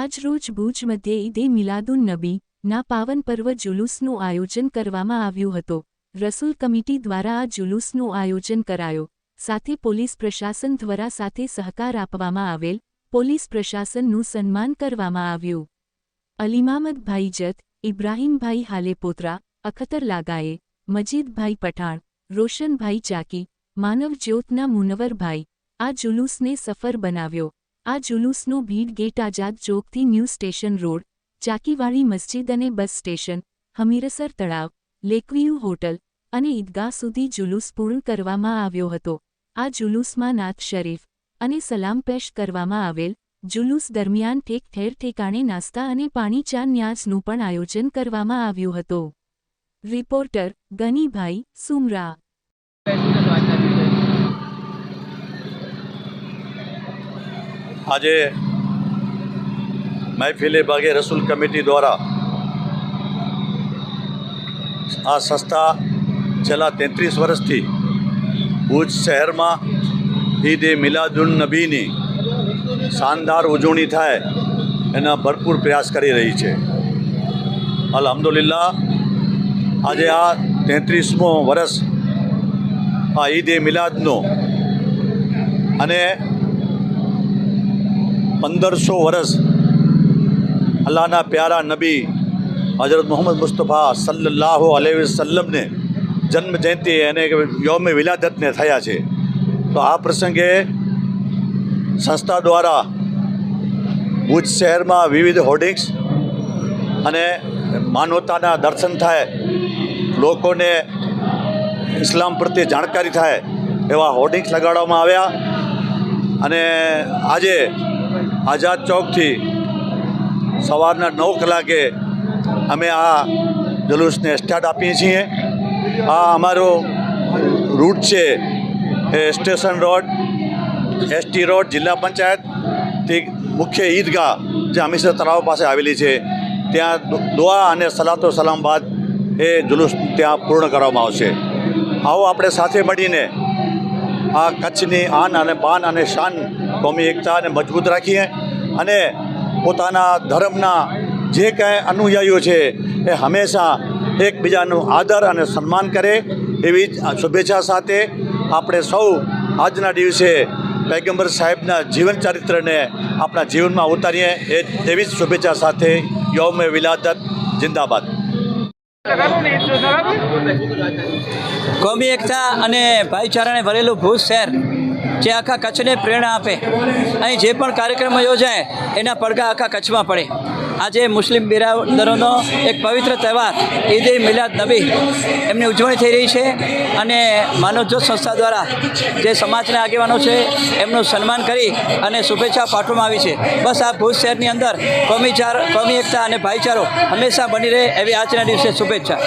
આજરોજ ભુજ મધ્યે ઈદે મિલાદુન નબી ના પાવન પર્વ જુલુસનું આયોજન કરવામાં આવ્યું હતું. રસૂલ કમિટી દ્વારા આ જુલુસનું આયોજન કરાયો. સાથે પોલીસ પ્રશાસન દ્વારા સાથે સહકાર આપવામાં આવેલ પોલીસ પ્રશાસનનું સન્માન કરવામાં આવ્યું. અલીમામદભાઈ જત, ઇબ્રાહીમભાઈ હાલેપોત્રા, અખતર લાગાએ, મજીદભાઈ પઠાણ, રોશનભાઈ ચાકી, માનવજ્યોતના મુનવરભાઈ આ જુલુસને સફર બનાવ્યો. આ જુલુસનો ભીડ ગેટ આઝાદ ચોકથી ન્યૂ સ્ટેશન રોડ, ચાકીવાળી મસ્જિદ અને બસ સ્ટેશન, હમીરસર તળાવ, લેકવ્યુ હોટલ અને ઈદગાહ સુધી જુલુસ પૂર્ણ કરવામાં આવ્યો હતો. આ જુલુસમાં નાથ શરીફ અને સલામ પેશ કરવામાં આવેલ જુલુસ દરમિયાન ઠેક ઠેર ઠેકાણે નાસ્તા અને પાણી ચા ન્યાસનું પણ આયોજન કરવામાં આવ્યું હતું. રિપોર્ટર ગનીભાઈ સુમરા. આજે મહેફિલે બાગે રસૂલ કમિટી દ્વારા આ સંસ્થા છેલ્લા તેત્રીસ વર્ષથી ભુજ શહેરમાં ઈદ એ મિલાદુન નબીની શાનદાર ઉજવણી થાય એના ભરપૂર પ્રયાસ કરી રહી છે. અલહમદુલિલ્લા આજે આ તેત્રીસમો વર્ષ આ ઈદ એ મિલાદનો અને પંદરસો વર્ષ અલ્લાહના પ્યારા નબી હજરત મોહમ્મદ મુસ્તફા સલ્લાહ વસલ્લમને જન્મ જયંતિ અને યોમ વિલાદતને થયા છે. તો આ પ્રસંગે સંસ્થા દ્વારા ભુજ શહેરમાં વિવિધ હોર્ડિંગ્સ અને માનવતાના દર્શન થાય, લોકોને ઇસ્લામ પ્રત્યે જાણકારી થાય એવા હોર્ડિંગ્સ લગાડવામાં આવ્યા. અને આજે આઝાદ ચોકથી સવારના નવ કલાકે અમે આ જલુસને સ્ટાર્ટ આપીએ છીએ. આ અમારો રૂટ છે એ સ્ટેશન રોડ એસટી રોડ, જિલ્લા પંચાયતથી મુખ્ય ઈદગાહ જે હમીસર તળાવ પાસે આવેલી છે. ત્યાં દુઆ અને સલાતો સલામ બાદ એ જુલુસ ત્યાં પૂર્ણ કરવામાં આવશે. આવો આપણે સાથે મળીને આ કચ્છની આન અને બાન અને શાન કોમી એકતાને મજબૂત રાખીએ અને પોતાના ધર્મના જે કાંઈ અનુયાયીઓ છે એ હંમેશા એકબીજાનું આદર અને સન્માન કરે એવી શુભેચ્છા સાથે આપણે સૌ આજના દિવસે પૈગંબર સાહેબના જીવન ચરિત્રને આપણા જીવનમાં ઉતારીએ એ તેવી જ શુભેચ્છા સાથે યૌમે વિલાદત, જિંદાબાદ. કોમી એકતા અને ભાઈચારાને ભરેલું ભુજ શહેર. જે આખા કચ્છને પ્રેરણા આપે. અહીં જે પણ કાર્યક્રમો યોજાય, એના પડઘા આખા કચ્છમાં પડે. આજે મુસ્લિમ બિરાદરોનો એક પવિત્ર તહેવાર, ઈદ એ મિલાદ નબી. એમની ઉજવણી થઈ રહી છે અને માનવજ્યોત સંસ્થા દ્વારા જે સમાજના આગેવાનો છે, એમનું સન્માન કરી અને શુભેચ્છા પાઠવવામાં આવી છે. બસ આ ભુજ શહેરની અંદર કોમી ચાર, કોમી એકતા અને ભાઈચારો હંમેશા બની રહે એવી આજના દિવસે શુભેચ્છા.